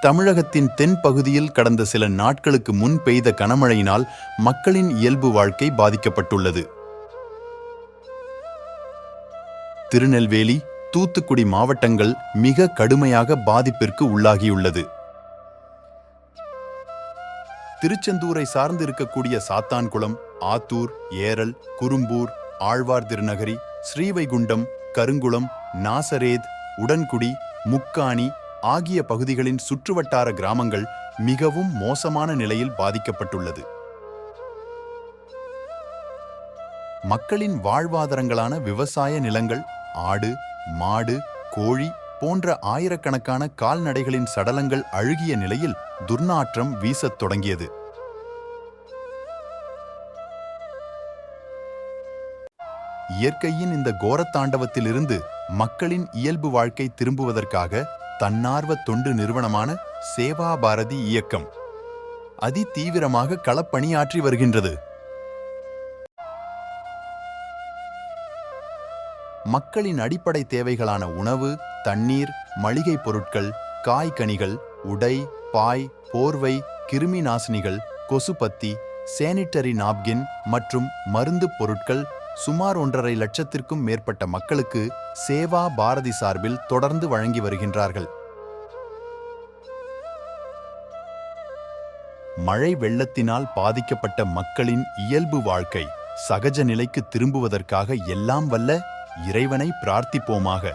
தமிழகத்தின் தென்பகுதியில் கடந்த சில நாட்களுக்கு முன் பெய்த கனமழையினால் மக்களின் இயல்பு வாழ்க்கை பாதிக்கப்பட்டுள்ளது. திருநெல்வேலி தூத்துக்குடி மாவட்டங்கள் மிக கடுமையாக பாதிப்பிற்கு உள்ளாகியுள்ளது. திருச்செந்தூரை சார்ந்து இருக்கக்கூடிய சாத்தான்குளம் ஆத்தூர் ஏரல் குறும்பூர் ஆழ்வார் திருநகரி ஸ்ரீவைகுண்டம் கருங்குளம் நாசரேத் உடன்குடி முக்காணி ஆகிய பகுதிகளின் சுற்றுவட்டார கிராமங்கள் மிகவும் மோசமான நிலையில் பாதிக்கப்பட்டுள்ளது. மக்களின் வாழ்வாதாரங்களான விவசாய நிலங்கள் ஆடு மாடு கோழி போன்ற ஆயிரக்கணக்கான கால்நடைகளின் சடலங்கள் அழுகிய நிலையில் துர்நாற்றம் வீசத் தொடங்கியது. இயற்கையின் இந்த கோரத்தாண்டவத்திலிருந்து மக்களின் இயல்பு வாழ்க்கை திரும்புவதற்காக தன்னார்வ தொண்டு நிறுவனமான சேவா பாரதி இயக்கம். அதி தீவிரமாக களப்பணியாற்றி வருகின்றது. மக்களின் அடிப்படை தேவைகளான உணவு தண்ணீர் மளிகை பொருட்கள் காய்கனிகள் உடை பாய் போர்வை கிருமி நாசினிகள் கொசுபத்தி சேனிட்டரி நாப்கின் மற்றும் மருந்து பொருட்கள் சுமார் ஒன்றரை லட்சத்திற்கும் மேற்பட்ட மக்களுக்கு சேவா பாரதி சார்பில் தொடர்ந்து வழங்கி வருகின்றார்கள். மழை வெள்ளத்தினால் பாதிக்கப்பட்ட மக்களின் இயல்பு வாழ்க்கை சகஜ நிலைக்கு திரும்புவதற்காக எல்லாம் வல்ல இறைவனை பிரார்த்திப்போமாக.